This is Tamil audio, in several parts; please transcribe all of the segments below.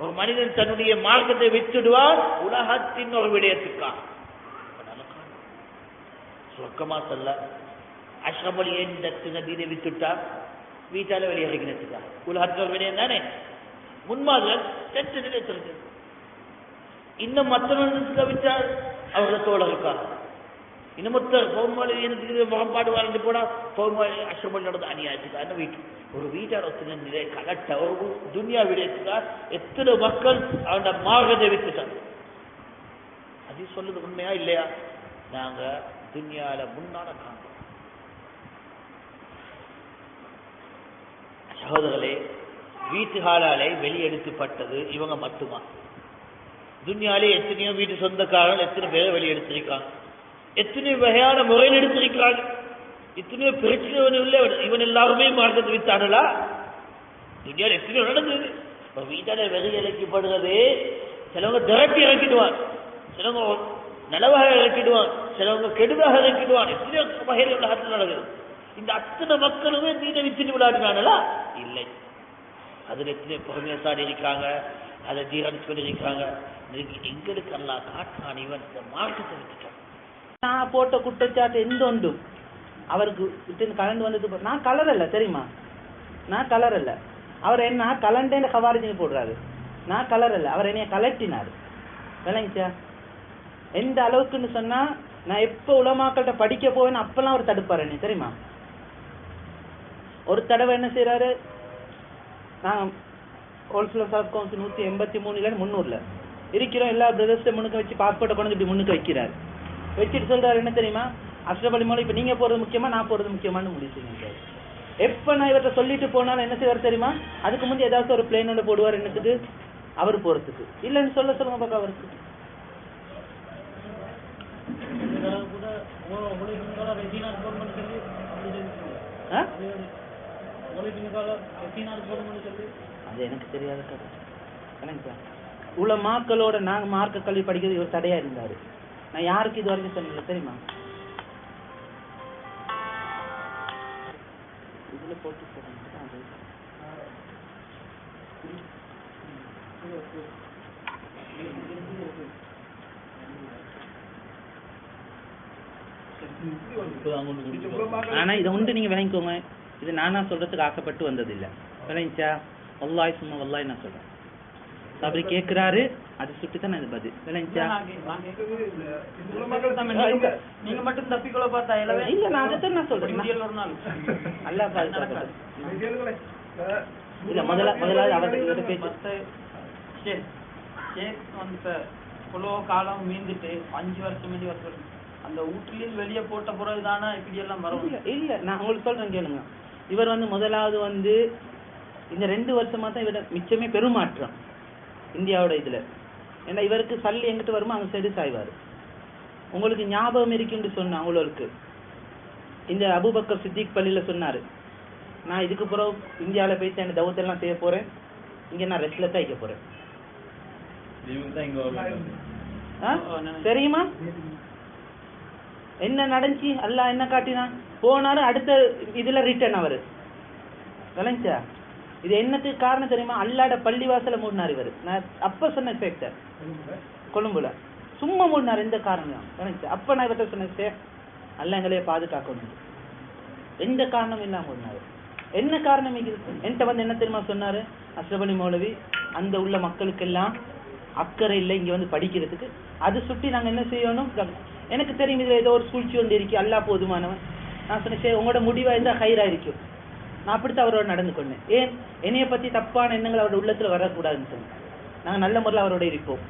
ஒரு மனிதன் தன்னுடைய மார்க்கத்தை வித்துடுவார் உலகத்தின் ஒரு விடயத்துக்காக. சொர்க்கமா சொல்ல அஷ்ரமொழி ஏன் இந்த தீனை விட்டுட்டா வீட்டால வெளியேறிக்கிறதுக்கா? உலகத்தில் ஒரு விடயம் தானே? முன்மாதிரி தெற்று நிலைத்திருக்கு இன்னும் மற்றவர்கள் கவிச்சா அவர்கள் தோழருக்காக. இன்னமொத்தர் பௌர்மாலி எனக்கு முகம்பாடு வாழ்ந்து போனா பௌர்மாலி அஷ்ரமொழி நடந்த அநியாயத்துக்கு அந்த வீட்டு ஒரு வீட்டார் நிலை கலட்ட ஒரு துன்யா விடயத்துக்கா எத்தனை மக்கள் அவனோட மார்க்கத்தை விட்டுட்டாங்க அது சொல்லுது உண்மையா இல்லையா? நாங்க துன்யால முன்னால காண்போம். சகோதரர்களே வீட்டுகாலாலே வெளியெடுக்கப்பட்டது இவங்க மட்டுமா? துன்யாலே எத்தனையோ வீட்டு சொந்தக்காரர்கள் எத்தனை பேரை வெளியெடுத்திருக்காங்க? எத்தனை வகையான முறையில் எடுத்திருக்கிறாங்க? இத்தனையோ பிரச்சனை இல்லை. இவன் எல்லாருமே மார்க்கத்தை வித்தானலா துணியால் எத்தனையோ நடந்தது. இப்போ வீட்டால வெறி இறக்கப்படுறது சிலவங்க திரட்டி இறக்கிடுவான். சிலவங்க நலவாக இறக்கிடுவான். சிலவங்க கெடுதாக இறக்கிடுவான். எத்தனையோ வகையில் உலகத்தில் நடக்குது. இந்த அத்தனை மக்களுமே நீனை வித்துட்டு விளையாடினாங்களா இல்லை. அதில் எத்தனை பொறுமையசாடி இருக்காங்க. அதை தீரன் கொண்டு இருக்காங்க. எங்களுக்கு அல்லா காட்டான் இவன். இந்த மார்க்கத்தை விட்டுட்டான் நான் போட்ட குற்றச்சாட்டு எந்த ஒன்றும் அவருக்கு விட்டு கலந்து வந்தது நான் கலர் அல்ல தெரியுமா? நான் கலர் அல்ல அவர் என்ன கலண்டேன்னு கவாரிஜினி போடுறாரு. நான் கலர் அல்ல அவர் என்னைய கலட்டினார். விளங்கிச்சா? எந்த அளவுக்குன்னு சொன்னா நான் எப்போ உலமாக்கள்கிட்ட படிக்க போவேன்னு அப்பெல்லாம் அவர் தடுப்பார் என்ன தெரியுமா? ஒரு தடவை என்ன செய்யறாரு நான் ஹோல்சேல் சர்வ் கவுன்சில் நூற்றி எண்பத்தி மூணுல முன்னூறுல. இருக்கிறோம் எல்லா பிரதர்ஸ் முன்னுக்கு வச்சு பாஸ்போர்ட்டை கொண்டு இப்படி முன்னுக்கு வைக்கிறார். வச்சுட்டு சொல்றாரு என்ன தெரியுமா? அஷ்ரப் மூலம் மோலி இப்ப நீங்க போறது முக்கியமா நான் போறது முக்கியமானு முடிவு செய்யுங்க எப்ப நான் இவர்கிட்ட சொல்லிட்டு போனாலும் என்ன செய்வார் தெரியுமா? அதுக்கு முந்தைய ஏதாச்சும் ஒரு பிளேன் ஒன்று போடுவார் என்னத்துக்கு? அவர் போறதுக்கு. இல்லைன்னு சொல்ல சொல்லுங்க பாக்கா அவருக்கு. அது எனக்கு தெரியாத கதை எனக்கு உள்ள மாக்களோட நாங்க மார்க்க கல்வி படிக்கிறது இவர் தடையா இருந்தாரு. நான் யாருக்கு இது வரைக்கும் சொன்னல தெரியுமா? இதுல போட்டு போடுங்க. அது. ஆனா இதை உண்டு நீங்க விளங்கிக்கோங்க இது நானா சொல்றதுக்கு ஆசைப்பட்டு வந்தது இல்ல விளங்கிச்சா வல்லாய் சும்மா வல்லாய் நான் சொல்றேன் அப்படி கேக்குறாரு அது சுட்டு தான் இது பதில். விளங்கிச்சா நீங்க மட்டும் தப்பிக்கொள்ள பார்த்தா இல்ல நான் அதைத்தான் நான் சொல்றேன். இந்தியால ஒரு நாள். அல்ல பாதுகாப்பு இல்ல முதல்ல முதலாவது அவர் இவர்ட்ட பேச்சு மத்த சரி கேக் வந்து இப்ப இவ்வளோ காலம் மீந்துட்டு அஞ்சு வருஷம் மீதி வருஷம் அந்த வீட்டிலேருந்து வெளியே போட்ட பிறகு தானே இப்படி எல்லாம் வரும்? இல்ல இல்ல நான் உங்களுக்கு சொல்றேன் கேளுங்க. இவர் வந்து முதலாவது வந்து இந்த ரெண்டு வருஷமா தான் இவர மிச்சமே பெருமாற்றம். இந்தியாவோட இதுல. ஏன்னா இவருக்கு சல்லி எங்கிட்டு வருமோ அங்க சைடு சாய்வாரு. உங்களுக்கு ஞாபகம் இருக்குன்னு சொன்ன அவங்களுக்கு. இந்த அபூபக்கர் சித்திக் பள்ளியில சொன்னாரு நான் இதுக்கு பிறகு இந்தியாவில் போய் என் தௌத்தெல்லாம் செய்ய போறேன். இங்க நான் ரெஸ்ட்ல தான் வைக்க போறேன். ஆ? தெரியுமா? என்ன நடந்துச்சு? அல்லாஹ் என்ன காட்டினான்? போனாரு அடுத்த இதுல ரிட்டர்ன் அவரு. விளங்குச்சா? இது என்னத்துக்கு காரணம் தெரியுமா? அல்லாட பள்ளிவாசல மூடினார் இவர். நான் அப்ப சொன்ன ஃபேக்டர் கொழும்புல. சும்மா மூடினார் எந்த காரணம் விளங்குச்சா அப்ப நான் இவர்கிட்ட சொன்னேன் சே அல்ல எங்களையே பாதுகாக்கணும். எந்த காரணம் இல்லாம மூடினாரு. என்ன காரணம் என்கிட்ட வந்து என்ன தெரியுமா சொன்னாரு? அஸ்ரபலி மௌலவி அந்த உள்ள மக்களுக்கெல்லாம் அக்கறை இல்லை இங்க வந்து படிக்கிறதுக்கு. அது சுட்டி நாங்க என்ன செய்யணும்? எனக்கு தெரியும் இதுல ஏதோ ஒரு சூழ்ச்சி ஒன்று இருக்கு. அல்லா போதுமானவன். நான் சொன்னேன் சரி உங்களோட முடிவா இருந்தா ஹைரா இருக்கும். நான் அப்படித்தான் அவரோட நடந்து கொண்டேன். ஏன்? என்னைய பத்தி தப்பான எண்ணங்கள் அவரோட உள்ளத்துல வரக்கூடாதுன்னு சொன்னேன். நாங்க நல்ல முறையில் அவரோட இருப்போம்.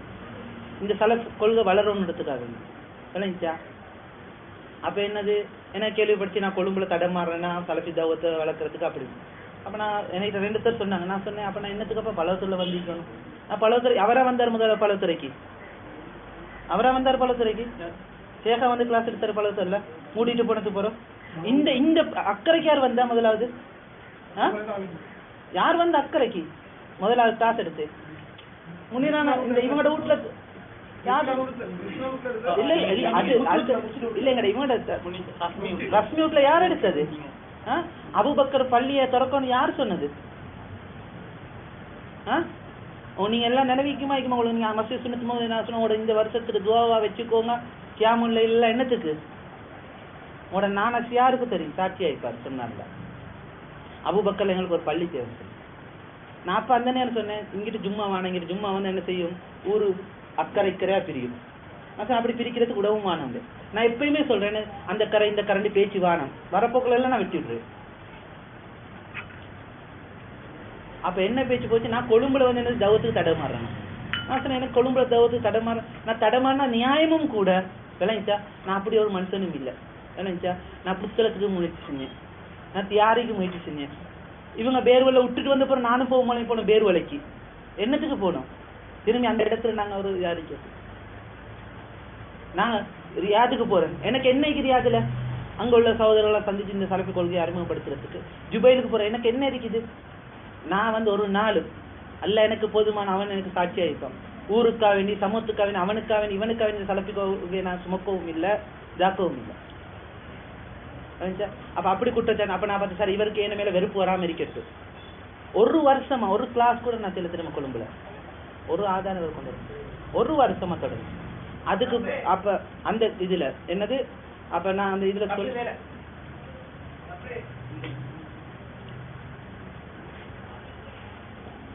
இந்த சல கொள்கை வளரணுன்றதுக்காக விளைஞ்சா அப்ப என்னது? என்ன கேள்விப்படுத்தி நான் கொழும்புல தடமாறுறேன்னா சலபி தவத்தை வளர்க்கறதுக்கு அப்படி. அப்ப நான் எனக்கு ரெண்டு பேர் சொன்னாங்க. நான் சொன்னேன் அப்ப நான் என்னத்துக்கு அப்போ பலவத்துல வந்திருக்கணும்? நான் பலவத்துறை அவரா வந்தார் முதல்ல பலவத்துறைக்கு அவரா வந்தார் பலவத்துறைக்கு சேகா வந்து கிளாஸ் எடுத்தார் பலவத்துல மூடிட்டு போனது போறோம் இந்த இந்த அக்கறைக்கு யார் வந்தா முதலாவது? யார் வந்து அக்கறைக்கு? முதலாவது கிளாஸ் எடுத்து. முன்னிரான இந்த இவங்களோட வீட்டுல யார்? இல்ல இல்ல அது அது இல்லைங்கடா இவங்களோட ரஸ்மி வீட்டுல யார் எடுத்தது? ஆ? அபூபக்கர் பள்ளியை திறக்கணும் யார் சொன்னது? ஆ? ஓ நீங்க எல்லாம் நினைவிக்குமா? இருக்குமா உங்களுக்கு நீங்க மசித் சுனத்து போது நான் சொன்ன இந்த வருஷத்துக்கு துவாவா வச்சுக்கோங்க. கியாமுல்ல இல்ல என்னத்துக்கு? உங்களோட நானஸ் யாருக்கு தெரியும்? சாட்சியா இருப்பார் சொன்னார்ல அபுபக்கர் எங்களுக்கு ஒரு பள்ளி தேவை நான் அப்ப அந்த நேரம் சொன்னேன்? இங்கிட்டு ஜும்மா வாங்க இங்கிட்டு ஜும்மா வந்து என்ன செய்யும்? ஒரு அக்கறை இக்கரையா பிரியும். நான் அப்படி பிரிக்கிறதுக்கு உடவும் வானங்க நான் எப்பயுமே சொல்றேன்னு அந்த கரை இந்த கரண்டி பேச்சு வானம் வரப்போக்குள்ள எல்லாம் நான் விட்டு விடுறேன் அப்ப என்ன பேச்சு போச்சு? நான் கொழும்புல வந்து என்ன தவத்துக்கு தடமாறேன் நான் சொன்னேன் எனக்கு கொழும்புல தவத்துக்கு தடமாற நான் தடமாறினா நியாயமும் கூட. விளைஞ்சா நான் அப்படி ஒரு மனுஷனும் இல்லை. விளைஞ்சா நான் புத்தகத்துக்கு முயற்சி செஞ்சேன். நான் தியாரிக்கு முயற்சி செஞ்சேன். இவங்க பேர்வலை விட்டுட்டு வந்த பிறகு நானும் போக மாட்டேன் போனோம் பேர்வலைக்கு. என்னத்துக்கு போனோம்? திரும்பி அந்த இடத்துல நாங்க ஒரு ரியாதிக்கு நாங்க ரியாதுக்கு போறேன். எனக்கு என்ன இருக்குது ரியாதுல அங்க உள்ள சகோதரர்களை சந்திச்சு இந்த சலப்பி கொள்கையை அறிமுகப்படுத்துறதுக்கு. ஜுபைலுக்கு போறேன். எனக்கு என்ன இருக்குது? நான் வந்து ஒரு நாள் அல்ல எனக்கு போதுமான அவன் எனக்கு சாட்சியா இருப்பான் ஊருக்கா வேண்டி சமூகத்துக்கா வேண்டி அவனுக்கா வேண்டி இவனுக்கா வேண்டி சலப்பி நான் சுமக்கவும் இல்லை ஜாக்கவும் இல்லை. அப்ப அப்படி குற்றச்சாட்டு அப்ப நான் பார்த்து சார் இவருக்கு என்ன மேல வெறுப்பு வராம இருக்கட்டும்? ஒரு வருஷமா ஒரு கிளாஸ் கூட நான் தெளிவு திரும்ப கொழும்புல. ஒரு ஆதாரம் கொண்டு. ஒரு வருஷமா தொடரும் அதுக்கு அப்ப அந்த இதுல என்னது? அப்ப நான் அந்த இதுல சொல்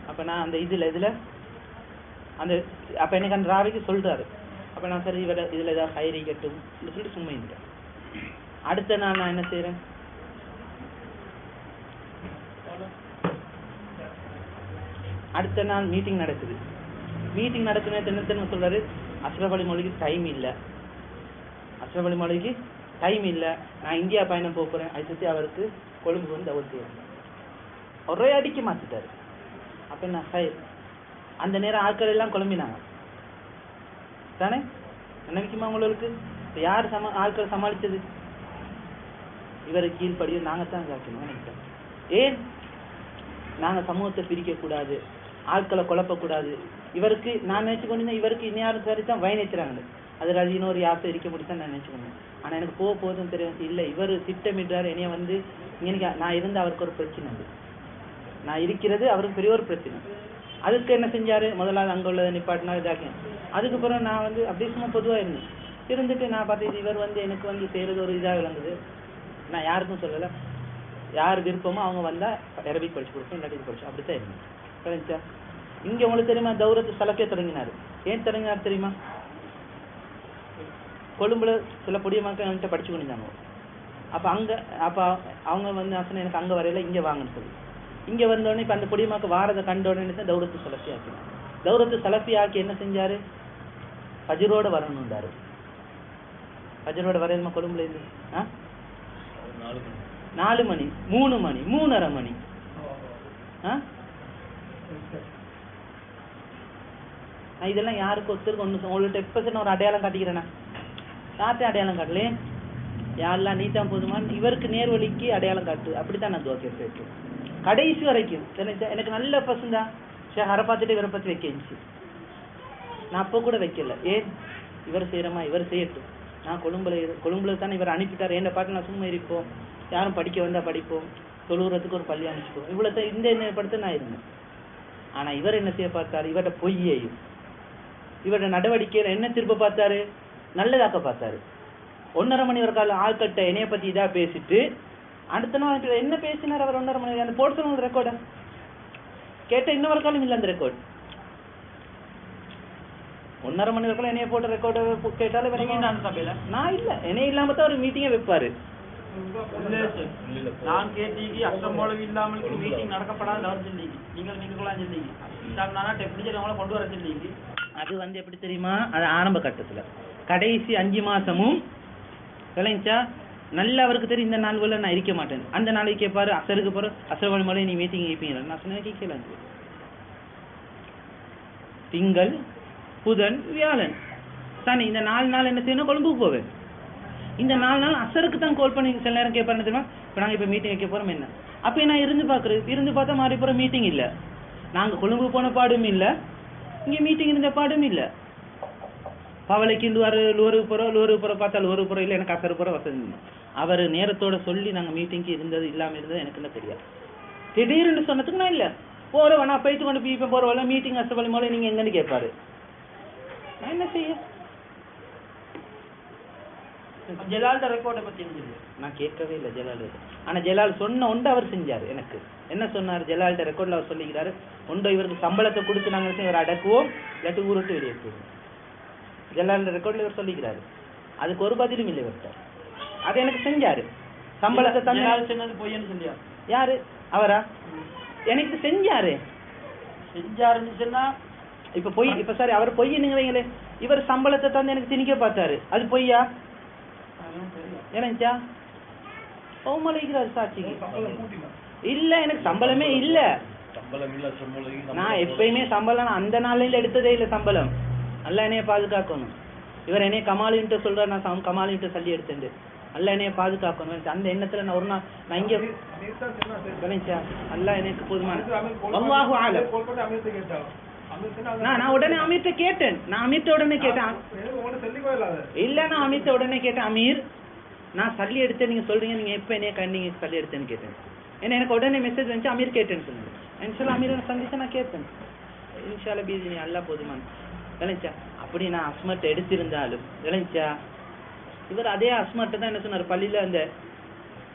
அப்ப நான் அந்த இதுல இதுல அந்த அப்ப எனக்கு அந்த ராவிக்கு சொல்றாரு. அப்ப நான் சரி இவர இதுல ஏதாவது ஹைரி கட்டும். சொல்லிட்டு சும்மா இருந்தேன் அடுத்த நாள் நான் என்ன செய்யறேன் அடுத்த நாள் மீட்டிங் நடக்குது. மீட்டிங் நடக்குது என்ன தெரியுமா சொல்றாரு? அஸ்ரப் மொழிக்கு டைம் இல்லை. அஸ்ரப் மொழிக்கு டைம் இல்லை. நான் இந்தியா பயணம் போகிறேன் போறேன். அதை சுற்றி அவருக்கு கொழும்பு வந்து அவருக்கு ஒரே அடிக்கு மாத்திட்டாரு. அப்ப என்ன? ஹை அந்த நேரம் ஆட்கள் எல்லாம் குழம்பினாங்க. தானே? நினைக்குமா உங்களுக்கு? யார் சம ஆட்கள் சமாளிச்சது? இவரை கீழ்படியும் நாங்க தான் காக்கணும் நினைக்கிறோம் ஏன்? நாங்க சமூகத்தை பிரிக்கக்கூடாது. ஆட்களை குழப்பக்கூடாது. இவருக்கு நான் நினைச்சு கொண்டிருந்தேன் இவருக்கு இனியாரும் சரி தான் வயநேச்சுறாங்க அது இன்னொரு ஒரு இருக்க முடியும் நான் நினைச்சுக்கோங்க ஆனா எனக்கு போக போதும் தெரியும். இல்ல இவர் திட்டமிடுறார். என்னைய வந்து எனக்கு நான் இருந்து அவருக்கு ஒரு பிரச்சனை அது. நான் இருக்கிறது அவருக்கு பெரிய ஒரு பிரச்சனை. அதுக்கு என்ன செஞ்சாரு? முதலாவது அங்க உள்ளதை நிப்பாட்டினா இதாக்கேன் அதுக்கப்புறம் நான் வந்து அப்படியே சும்மா பொதுவா இருந்தேன். இருந்துட்டு நான் பார்த்தேன் இவர் வந்து எனக்கு வந்து செய்யறது ஒரு இதா விளங்குது. நான் யாருக்கும் சொல்லல. யார் விருப்பமோ அவங்க வந்தா அரபிக் படிச்சு கொடுப்பேன் இல்லாட்டி படிச்சு அப்படித்தான் இருந்தேன் புரிஞ்சா இங்க உங்களுக்கு தெரியுமா தௌரத்து சலக்கே தொடங்கினாரு. ஏன் தொடங்கினார் தெரியுமா? கொழும்புல சில பொடிய மக்கள் என்கிட்ட படிச்சு கொண்டிருந்தாங்க. அப்ப அங்க அப்ப அவங்க வந்து நான் எனக்கு அங்க வரையில இங்க வாங்கன்னு சொல்லி. இங்க வந்த உடனே இப்ப அந்த பொடியமாக்க வாரதை கண்ட உடனே தான் தௌரத்து சலஃபி ஆக்கினார் தௌரத்து சலஃபி ஆக்கி என்ன செஞ்சாரு? பஜரோட வரணும்டாரு பஜரோட வரையுமா கொழும்புல இருந்து? ஆ? நாலு மணி. மணி மூணு மணி மூணரை மணி. இதெல்லாம் யாருக்கு ஒத்துருக்கு? ஒன்று உங்கள்ட்ட எப்போ ஒரு அடையாளம் காட்டிக்கிறேனா? யார்ட்டையும் அடையாளம் காட்டலே? யாரெல்லாம் நீ போதுமான இவருக்கு நேர்வழிக்கு அடையாளம் காட்டு. அப்படித்தான் நான் துவக்கி வைக்கிறேன் கடைசி வரைக்கும். எனக்கு எனக்கு நல்ல பசங்க சே ஹரை பார்த்துட்டு இவரை பற்றி வைக்க இருந்துச்சு நான் அப்போ கூட வைக்கல. ஏன்? இவர் செய்யறமா? இவர் செய்யட்டும். நான் கொழும்புல கொழும்புல தானே இவர் அனுப்பிட்டார். என்ன பாட்டு நான் சும்மா இருப்போம். யாரும் படிக்க வந்தால் படிப்போம். தொழுகிறதுக்கு ஒரு பள்ளி அனுப்பிச்சிப்போம் இவ்வளோ இந்த என்ன நான் இருந்தேன் ஆனால் இவர் என்ன செய்ய பார்த்தாரு? இவர்கிட்ட பொய்யையும் இவரோட நடவடிக்கையில் என்ன திருப்ப பார்த்தாரு? நல்லதாக்க பார்த்தாரு. ஒன்றரை மணி வரை காலம் ஆள்கட்ட என்னைய பற்றி இதாக பேசிட்டு அடுத்த நாள் என்ன பேசினார் அவர் ஒன்றரை மணி அந்த போட்டு சொல்லுங்க ரெக்கார்ட கேட்ட இன்னொரு காலம் இல்லை அந்த ரெக்கார்டு ஒன்னரை மணி வரைக்கும் என்னைய போட்ட ரெக்கார்டு நீங்க சபையில? நான் இல்ல. என்னைய இல்லாம தான் ஒரு மீட்டிங்கே வைப்பாரு. நான் கேட்டீங்க அஷ்டம் மொழி இல்லாமல் மீட்டிங் நடக்கப்படாது அவர் சொன்னீங்க. நீங்கள் நீங்களாம் சொன்னீங்க. நானா டெப்டிச்சர் அவங்கள கொண்டு வர சொன்னீங்க. அது வந்து எப்படி தெரியுமா? அது ஆரம்ப கட்டத்துல. கடைசி அஞ்சு மாசமும் விளைஞ்சா நல்லா அவருக்கு தெரியும் இந்த நாள் போல நான் இருக்க மாட்டேன். அந்த நாளைக்கு கேட்பாரு அசருக்கு போற அசரவழி மலை நீ மீட்டிங் வைப்பீங்க நான் சொன்னேன் கேட்கல திங்கள் புதன் வியாழன். தானே இந்த நாலு நாள் என்ன செய்யணும்? கொழும்புக்கு போவேன். இந்த நாலு நாள் அசருக்கு தான் கால் பண்ணி சில நேரம் கேட்பாரு தெரியுமா? இப்போ நாங்க இப்போ மீட்டிங் வைக்க போகிறோம் என்ன? அப்போ நான் இருந்து பார்க்குறது இருந்து பார்த்தா மாறி போகிற மீட்டிங் இல்ல. நாங்க கொழும்பு போன பாடும் இல்ல. இங்கே மீட்டிங் இருந்த பாடும் இல்ல. பவளைக்கு லோரு லோரு போகிறோம் லோரு போற பார்த்தா லோரு போகிறோம் இல்ல எனக்கு அசரு போகிற வசதி அவர் நேரத்தோட சொல்லி நாங்க மீட்டிங்க்கு இருந்தது இல்லாமல் இருந்தது எனக்கு என்ன தெரியாது. திடீர்னு சொன்னதுக்கு நான் இல்ல. போகிறவன் நான் போயிட்டு கொண்டு போய் இப்போ போகிறவள மீட்டிங் அசபலி மூலம் நீங்க எங்கன்னு கேட்பாரு. நான் என்ன செய்ய? ஜலால்ட ரெக்கார்டை பத்தி என்ன நான் கேட்கவே இல்லை ஜலால் ஆனா ஜலால் சொன்ன ஒன்று அவர் செஞ்சாரு எனக்கு. என்ன சொன்னார்? ஜலால்ட்ட ரெக்கார்ட்ல அவர் சொல்லிக்கிறாரு ஒன்று இவருக்கு சம்பளத்தை கொடுத்து நாங்க இவர் அடக்குவோம் இல்லாட்டி ஊருட்டு வெளியே போடுவோம் ஜலால் ரெக்கார்ட்ல இவர் சொல்லிக்கிறாரு. அதுக்கு ஒரு பதிலும் இல்லை இவர்கிட்ட. அதை எனக்கு செஞ்சாரு. சம்பளத்தை தந்து ஜலால் சொன்னது பொய்யன்னு சொல்லியா யாரு? அவரா? எனக்கு செஞ்சாரு. செஞ்சாருன்னு சொன்னா இப்ப பொய் இப்ப சாரி அவர் பொய் நீங்க வைங்களே? இவர் சம்பளத்தை தந்து எனக்கு திணிக்க பார்த்தாரு. அது பொய்யா? ஏனச்சா அவமலைக்கிறார் சாட்சிக்கு. இல்ல எனக்கு சம்பளமே இல்ல. நான் எப்பயுமே சம்பளம் அந்த நாள்ல எடுத்ததே இல்ல சம்பளம். நல்லா என்னைய பாதுகாக்கணும். இவர் என்னைய கமாலின்ட்டு சொல்றாரு நான் கமாலின்ட்டு சொல்லி எடுத்தேன் நல்லா என்னைய பாதுகாக்கணும். அந்த எண்ணத்துல நான் ஒரு நாள் நான் இங்க அல்லா எனக்கு போதுமான நான் நான் உடனே அமீர்ட்ட கேட்டேன். நான் அமீர்ட்ட உடனே கேட்டேன். இல்ல நான் அமீர்ட்ட உடனே கேட்டேன் அமீர் நான் சல்லி எடுத்தேன் நீங்க சொல்றீங்க நீங்க எப்ப என்னைய கண்ணீங்க சல்லி எடுத்தேன்னு கேட்டேன். ஏன்னா எனக்கு உடனே மெசேஜ் வந்துச்சு அமீர் கேட்டேன்னு சொன்னேன். இன்ஷால்லா அமீர் சந்திச்சு நான் கேட்பேன். இன்ஷால்லா பீதி அல்லா போதுமான் விளைஞ்சா அப்படி நான் அஸ்மட் எடுத்திருந்தாலும் விளைஞ்சா இவர் அதே அஸ்மட்டை தான் என்ன சொன்னார் பள்ளியில அந்த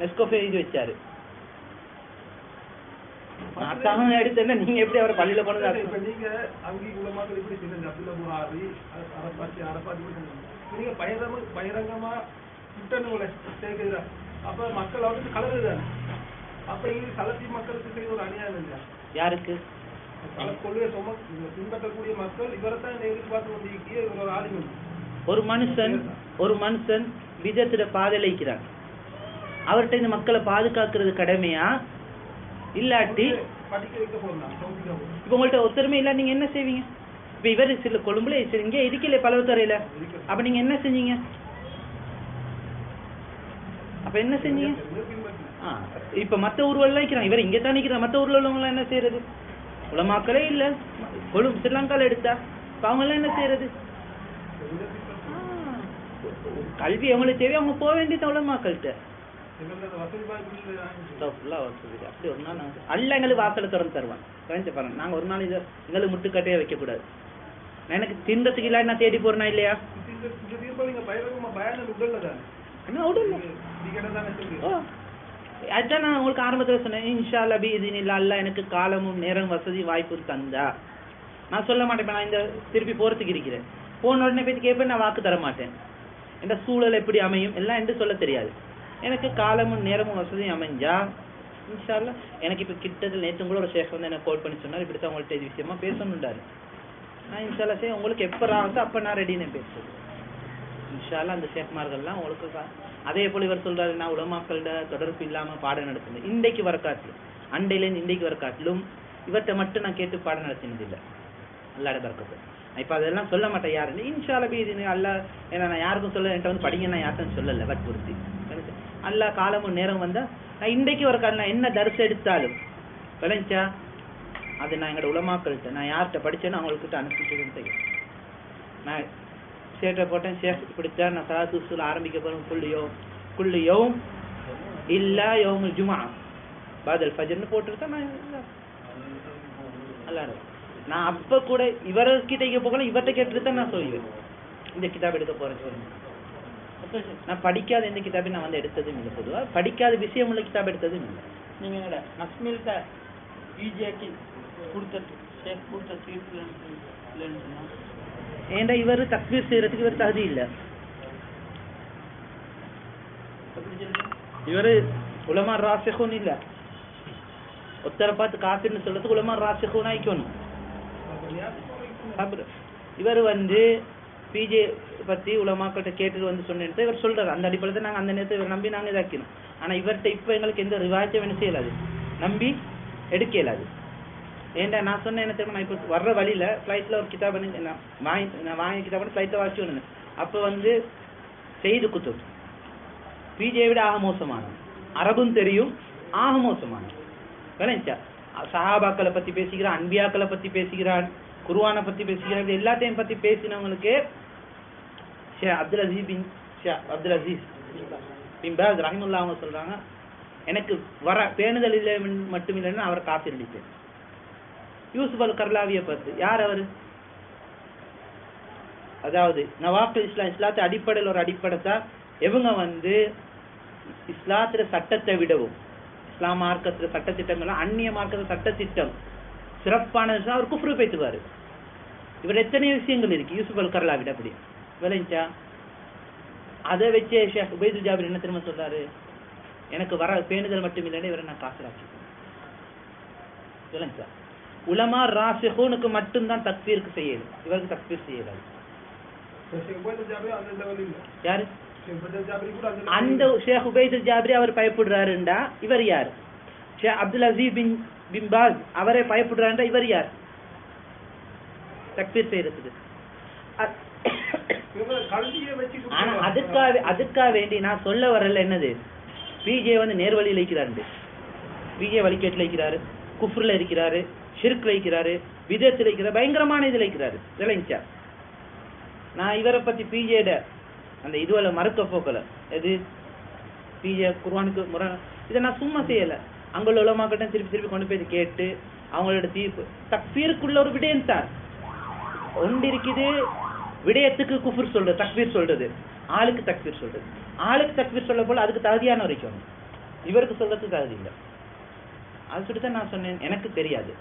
நெஸ்கோஃபே இது வச்சாரு. தான் எடுத்தேன்னா நீங்க எப்படி அவரை பள்ளியில கொண்டு இப்ப நீங்க அங்கி உலமாக்கள் இப்படி சொல்லுங்க அப்துல்லா புராரி அரபாத்தி அரபாத்தி. நீங்க பகிரங்க பகிரங்கமா குற்றங்களை சேர்க்கிறா அப்ப மக்கள் அவருக்கு கலருதானே அப்ப இது சலத்தி மக்களுக்கு செய்த ஒரு அநியாயம் இல்லையா? யாருக்கு? கொள்கையை சும பின்பற்றக்கூடிய மக்கள் இவரை தான் எதிர்பார்த்து கொண்டிருக்கிய ஒரு ஆளுமை ஒரு மனுஷன் ஒரு மனுஷன் விதத்துல பாதலிக்கிறான் அவர்கிட்ட இந்த மக்களை பாதுகாக்கிறது கடமையா? இல்லாட்டி இப்ப உங்கள்ட்ட ஒருத்தருமே இல்ல நீங்க என்ன செய்வீங்க? இப்ப இவர் சில கொழும்புல இங்கே இருக்கல பலவத்துறையில. அப்ப நீங்க என்ன செஞ்சீங்க? அப்ப என்ன செஞ்சீங்க? ஆ, இப்ப மத்த ஊர்வெல்லாம் நிக்கிறான் இவர் இங்க தான் மத்த ஊர்ல உள்ளவங்க என்ன செய்யறது உலமாக்களே இல்ல. கொழும்பு ஸ்ரீலங்கால எடுத்தா இப்ப அவங்க எல்லாம் என்ன செய்யறது கல்வி அவங்களுக்கு தேவை. அவங்க போக வேண்டியது உலமாக்கள்கிட்ட அப்படி ஒரு நாள் அல்ல எங்களுக்கு வாசலை திறந்து தருவான் கவனிச்சு பாருங்க. நாங்க ஒரு நாள் இதை எங்களுக்கு முட்டுக்கட்டையே வைக்க கூடாது எனக்கு தின்றதுக்கு இல்லாட்டி நான் தேடி போறேனா இல்லையா? என்ன நான் உங்களுக்கு ஆரம்பத்துல சொன்னேன். இன்ஷா அல்லா பி இது இல்ல அல்ல எனக்கு காலமும் நேரம் வசதி வாய்ப்பு தந்தா. நான் சொல்ல மாட்டேன் நான் இந்த திருப்பி போறதுக்கு இருக்கிறேன். போன உடனே போய் கேட்பேன் நான் வாக்கு தர மாட்டேன் இந்த சூழல் எப்படி அமையும்? எல்லாம் என்று சொல்ல தெரியாது. எனக்கு காலமும் நேரமும் வசதியும் அமைஞ்சா இன்ஷால்லா எனக்கு இப்போ கிட்டத்தில் நேற்று கூட ஒரு ஷேக் வந்து எனக்கு கால் பண்ணி சொன்னார் இப்படித்தான் உங்கள்கிட்ட இது விஷயமா பேசணுன்றாரு நான் இன்ஷால்லா சே உங்களுக்கு எப்போ ராகுதோ அப்போ நான் ரெடின்னு பேசுறது இன்ஷால்லா அந்த ஷேக்மார்கள்லாம் உங்களுக்கு அதே போல் இவர் சொல்றாரு நான் உலமாக்களோட தொடர்பு இல்லாமல் பாடம் நடத்தினேன். இன்றைக்கு வர காட்டிலும் அண்டையிலேருந்து இன்றைக்கு வர காட்டிலும் இவர்கிட்ட மட்டும் நான் கேட்டு பாடம் நடத்தினது இல்லை அல்லாட பறக்கத்து. நான் அதெல்லாம் சொல்ல மாட்டேன் யாருன்னு. இன்ஷால்லா பி இது அல்லா ஏன்னா நான் யாருக்கும் சொல்ல என்கிட்ட வந்து படிங்க நான் யாருக்கும் சொல்லலை வற்புறுத்தி. அல்லா காலமும் நேரம் வந்தா நான் இன்றைக்கு ஒரு காலம் என்ன தரிசு எடுத்தாலும் விளைஞ்சா அது நான் எங்களோட உலமாக்கள்கிட்ட நான் யார்கிட்ட படித்தேன்னு அவங்கக்கிட்ட அனுப்பிட்டு தெரியும் நான் சேட்டை போட்டேன் சேஃப் பிடிச்சா நான் சலாத்து உசூல் ஆரம்பிக்க போகிறோம் குள்ளியோ குள்ளியோ இல்லா யோம் ஜுமா பாதல் ஃபஜர்னு போட்டுருக்கேன் நான் நல்லா நான் அப்போ கூட இவர்கிட்ட இங்க போகல இவர்கிட்ட கேட்டுட்டு தான் நான் சொல்லுவேன். இந்த கிதாப் எடுக்க போகிறேன் சொல்லுங்கள் நான் படிக்காத எந்த கிதாபையும் நான் வந்து எடுத்ததும் இல்லை பொதுவா. படிக்காத விஷயம் உள்ள கிதாப் எடுத்ததும் இல்லை. நீங்க என்னோட நஸ்மில்கிட்ட பிஜேக்கு கொடுத்த ஷேக் கொடுத்த தீர்ப்பு இல்லைன்னு ஏன்டா இவர் தக்பீர் செய்யறதுக்கு இவர் தகுதி இல்ல? இவரு உலமா ராசிஹூன் இல்ல. ஒத்தரை பார்த்து காசுன்னு சொல்றதுக்கு உலமா ராசிஹூன் ஆயிக்கணும். இவர் வந்து பிஜே பத்தி உலமாக்கள்கிட்ட கேட்டுட்டு வந்து சொன்னேன் இவர் சொல்றாரு. அந்த அடிப்படையில் தான் அந்த நேரத்தை இவர் நம்பி நாங்கள் இதாக்கணும் ஆனால் இவர்கிட்ட இப்போ எங்களுக்கு எந்த ரிவாயத்தையும் என்ன செய்யலாது நம்பி எடுக்க இயலாது ஏன்டா நான் சொன்னேன் என்ன தெரியுமா? நான் இப்போ வர்ற வழியில ஃப்ளைட்டில் ஒரு கிதாப் பண்ணி நான் வாங்கி நான் வாங்கி கிதாப் பண்ணி ஃப்ளைட்டை வாசி ஒன்று அப்போ வந்து செய்து குத்து பிஜே விட ஆக மோசமானது. அரபும் தெரியும் ஆக மோசமானது. விளைஞ்சா சஹாபாக்களை பத்தி பேசுகிறான் அன்பியாக்களை பத்தி பேசுகிறான் குருவானை பத்தி பேசிக்கிறாங்க இது எல்லாத்தையும் பத்தி பேசினவங்களுக்கு ஷே அப்துல் அசீஸ் பின் ஷே அப்துல் அசீஸ் இம்பாஸ் ரஹிமுல்லா அவங்க சொல்றாங்க எனக்கு வர பேணுதல் இல்லை மட்டும் இல்லைன்னு அவர் காப்பீர் அளித்தேன் யூசுப் அல் கர்லாவியை பார்த்து யார் அவரு? அதாவது நவாப் இஸ்லாம் இஸ்லாத்து அடிப்படையில் ஒரு அடிப்படை தான். இவங்க வந்து இஸ்லாத்துல சட்டத்தை விடவும் இஸ்லாம் மார்க்கத்துல சட்டத்திட்டங்கள்லாம் அந்நிய மார்க்கத்துல சட்டத்திட்டம். திட்டம் சிறப்பானது அவர் குஃப்ரு பேத்துவாரு. இவர் எத்தனை விஷயங்கள் இருக்கு. யூசுப் அல் கர்லா விட அப்படி. விளைஞ்சா அதை வச்சே ஷேக் உபைது ஜாபிர் என்ன திரும்ப சொல்றாரு எனக்கு வர பேணுதல் மட்டும் இல்லைன்னு இவரை நான் காசுராக்கி விளைஞ்சா உலமா ராசிஹூனுக்கு மட்டும்தான் தக்பீருக்கு செய்யணும் இவருக்கு தக்பீர் இல்ல. யாரு? அந்த ஷேக் உபைதுல் ஜாபிரி அவர் பயப்படுறாருண்டா? இவர் யார்? Sheikh Abdul Aziz bin bin Baz அவரே பயப்படுறாருண்டா இவர் யார்? தக்பீர் செய்யறதுக்கு. ஆனா அதுக்காக அதுக்காக வேண்டி நான் சொல்ல வரல என்னது? பிஜே வந்து நேர்வழியில் இருக்கிறாரு பிஜே வழிகேட்டில் இருக்கிறாரு குஃப்ரில் இருக்கிறாரு ஷிர்க்ல இருக்கிறாரு விதத்தில் இருக்கிறார் பயங்கரமான இதுல இருக்கிறாரு. விளைஞ்சா நான் இவரை பத்தி பிஜேட அந்த இதுவல மறுக்க போக்கல எது? பிஜே குர்ஆனுக்கு முறை இதை நான் சும்மா செய்யல. அங்குள்ள உலமாக்கிட்ட திருப்பி திருப்பி கொண்டு போய் கேட்டு அவங்களோட தீர்ப்பு. தக்பீருக்குள்ள ஒரு விடயம் தான். ஒன்று இருக்குது விடயத்துக்கு குஃபுர் சொல்றது தக்பீர் சொல்றது. ஆளுக்கு தக்பீர் சொல்றது. ஆளுக்கு தக்பீர் சொல்ல போல அதுக்கு தகுதியான வரைக்கும். இவருக்கு சொல்றதுக்கு தகுதி இல்லை. அது சொல்லி தான் நான் சொன்னேன். எனக்கு தெரியாது.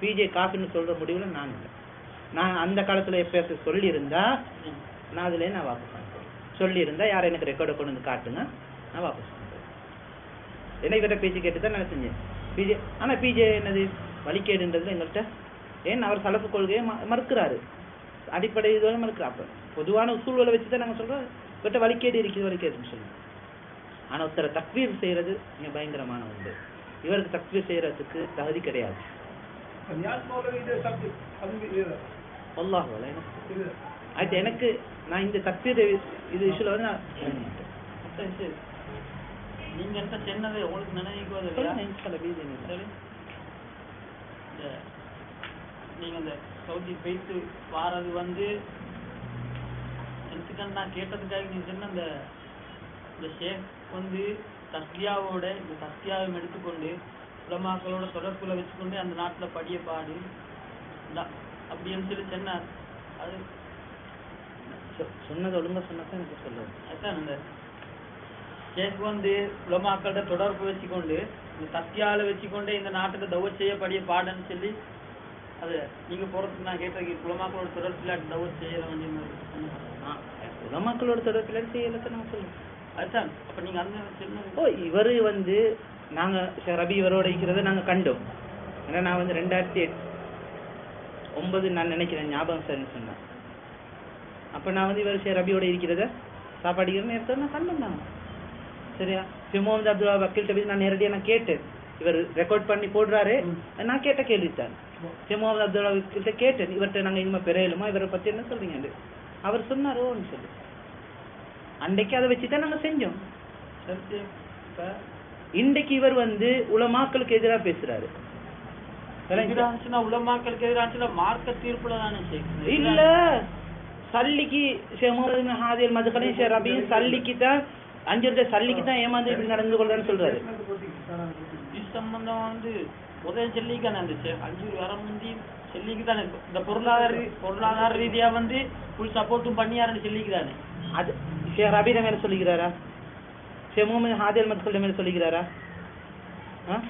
பிஜே காஃபின்னு சொல்ற முடிவுல நான் இல்லை. நான் அந்த காலத்துல எப்ப சொல்லியிருந்தா நான் அதுல நான் வாபஸ் சொல்லியிருந்தா யாரும் எனக்கு ரெக்கார்டை கொண்டு வந்து காட்டுங்க நான் வாபஸ் ஏன்னா இவர்கிட்ட பேச்சு கேட்டு தான் நான் செஞ்சேன். பிஜே ஆனா பிஜே என்னது? வழிகேடுன்றது எங்கள்கிட்ட ஏன் அவர் சலப்பு கொள்கையை மறுக்கிறாரு. அடிப்படை இதுவரை மறுக்கிறார் அப்ப பொதுவான உசூல்களை வச்சு தான் நாங்க சொல்றோம். இவர்கிட்ட வழிகேடு இருக்குது வழிகேடுன்னு சொல்லுவோம் ஆனா ஒருத்தரை தக்வீர் செய்யறது மிக பயங்கரமான உண்டு. இவருக்கு தக்வீர் செய்யறதுக்கு தகுதி கிடையாது. வல எனக்கு நான் இந்த தக்வீர் இது இஷ்யூல வந்து நான். நீங்க என்ன சொன்னது உங்களுக்கு நினைவுக்கு வருது பீஸ் இனில்லா. சரி. இந்த நீங்க இந்த சவுதி போயிட்டு வாரது வந்து எனக்கு நான் கேட்டதுக்காக நீங்க சொன்ன அந்த இந்த ஷேக் வந்து தஸ்கியாவோட இந்த தஸ்கியாவையும் எடுத்துக்கொண்டு உலமாக்களோட தொடர்புல வச்சுக்கொண்டு அந்த நாட்டுல படிய பாடு. அப்படின்னு சொல்லி சொன்னார். அது சொன்னது ஒழுங்கா சொன்னதான் எனக்கு சொல்லுவேன் அதான் இந்த ஷேக் வந்து உலமாக்கள்கிட்ட தொடர்பு வச்சுக்கொண்டு இந்த சத்தியால வச்சுக்கொண்டு இந்த நாட்டுக்கு தவ செய்யப்படிய பாடன்னு சொல்லி அது நீங்க போறதுக்கு நான் கேட்டது உலமாக்களோட தொடர்பு இல்லாட்டி தவ செய்ய வேண்டிய. உலமாக்களோட தொடர்பில் செய்யலத்தை நான் சொல்லுவேன் அதுதான். அப்ப நீங்க அந்த ஓ இவரு வந்து நாங்க ரபி இவரோட இருக்கிறத நாங்க கண்டோம். ஏன்னா நான் வந்து ரெண்டாயிரத்தி ஒன்பது நான் நினைக்கிறேன் ஞாபகம் சரின்னு சொன்னேன் அப்ப நான் வந்து இவர் ரபியோட இருக்கிறத சாப்பாடுக்கிற நேரத்தை நான் கண்டோம் நாங்க. சரியா? முகமது அப்துல்லா வக்கீல்கிட்ட போய் நான் நேரடியாக நான் கேட்டேன். இவர் ரெக்கார்ட் பண்ணி போடுறாரு. நான் கேட்ட கேள்வித்தான் முகமது அப்துல்லா வக்கீல்கிட்ட கேட்டேன். இவர்கிட்ட நாங்க இனிமே பெறையலுமா இவரை பத்தி என்ன சொல்றீங்க? அவர் சொன்னாரோன்னு சொல்லி. அன்றைக்கு அதை வச்சு தான் நாங்க செஞ்சோம். இன்றைக்கு இவர் வந்து உலமாக்களுக்கு எதிரா பேசுறாரு. உலமாக்களுக்கு எதிராச்சுன்னா மார்க்க தீர்ப்புல தானே இல்ல. சல்லிக்கு ஷெமோரின் ஹாதில் மதுகலையும் ஷே ரபியும் சல்லிக்கு தான் அஞ்சு வருஷம் சல்லிக்கு தான் ஏமாந்து இப்படி நடந்து கொள்றான்னு சொல்றாரு. இது சம்பந்தம் வந்து முதல் செல்லிக்கான அந்த செ- அஞ்சு வர முந்தி செல்லிக்கு தானே இந்த பொருளாதார பொருளாதார ரீதியா வந்து ஃபுல் சப்போர்ட்டும் பண்ணியாருன்னு செல்லிக்கு தானே. அது ஷே ரபிட மேல சொல்லிக்கிறாரா? ஷே முகமது ஹாதில் மதுகல் மேல சொல்லிக்கிறாரா? ஆ?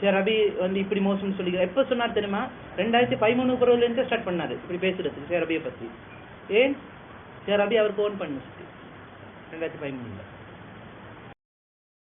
ஷே ரபி வந்து இப்படி மோசம்னு சொல்லிக்கிறார் எப்ப சொன்னார் தெரியுமா? ரெண்டாயிரத்தி பதிமூணு குறவுல இருந்து ஸ்டார்ட் பண்ணாரு. இப்படி பேசுறதுக்கு ஷே ரபியை பத்தி. ஏன்? ஷே ரபி அவருக்கு ஓன் பண்ணுச்சு ரெண்டாயிரத்தி பதிமூணுல